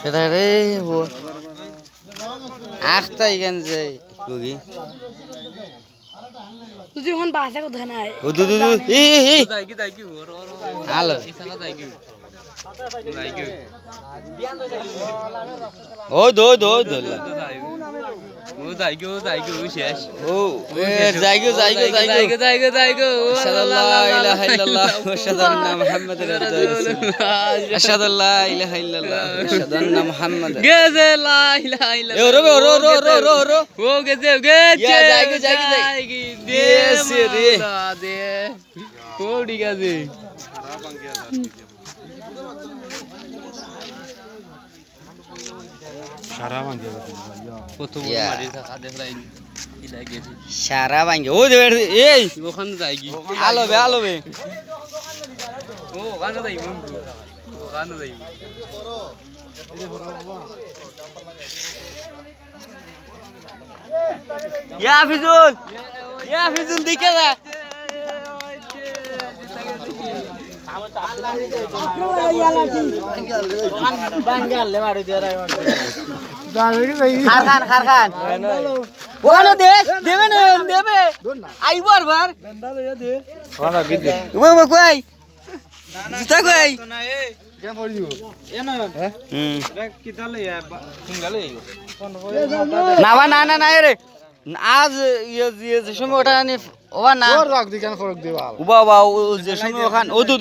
সেটা রে আখটা এখান যে? রুগী। তুই এখন বাসা কোথায় নাই? ও দু দু ই ই হ্যালো ও দো দো দো ও এ জায়গো জায়গো জায়গো আশহাদু আল্লা ইলাহা ইল্লাল্লাহ আশহাদু আন্না মুহাম্মাদার রাসূলুল্লাহ আশহাদু আল্লা ইলাহা ইল্লাল্লাহ আশহাদু আন্না মুহাম্মাদার গেছে লা ইলাহা ইল্লাল্লাহ রো রো রো রো রো রো ও গেছে ইয়া, জায়গা, জায়গা, জায়গা। দে গেছে রে। দে ও ঠিক আছে প্রথম ইয়া। সারা ভাঙ্গে ও এই ওখানে যাই কি আলো বে আলো বে ও ওখানে যাই ওখানে যাই ইয়া ফিজুল ইয়া ফিজুল, দিকে যা খার খান খার খান ওখানে দে দেবে না দেবে আইব আরবার ও ও কই না না না রে আজ ইয়ে ইয়ে যে সময় ওটা ওবা না ও যে সময় ওখান ও দু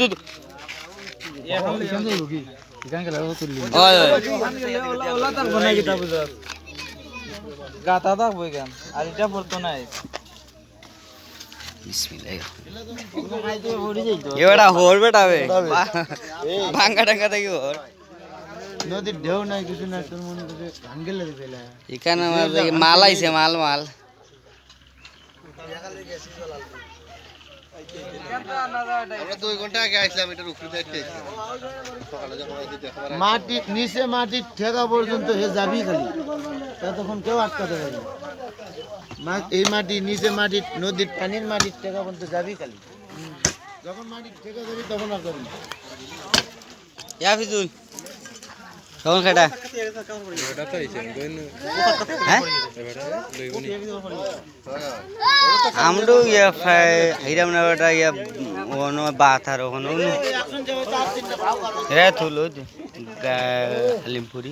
গাতা থাকব এখান আর এটা পড়তো নাই। এবারে হোর বেটা বে। ভাঙ্গা টাঙ্গা থাকি হোর। নদীর ঢেউ নাই কিছু নাই তোর মনে করে ভাঙ্গে লেগে পেলে এখানে মাল আইছে মাল মাল। মাটি নিচে মাটির ঠেকা পর্যন্ত হে যাবি খালি। তা তখন কেউ আটকাতে পারবে এই মাটি নিচে মাটির নদীর পানির মাটির ঠেকা পর্যন্ত যাবি খালি। যখন মাটির ঠেকা যাবি তখন আর যাবি। তখন খেটা হ্যাঁ? আমরাও ইয়া প্রায় হাইরাম না ওটা ইয়া ওনো বাথার ওখানে রে থুলো হালিমপুরি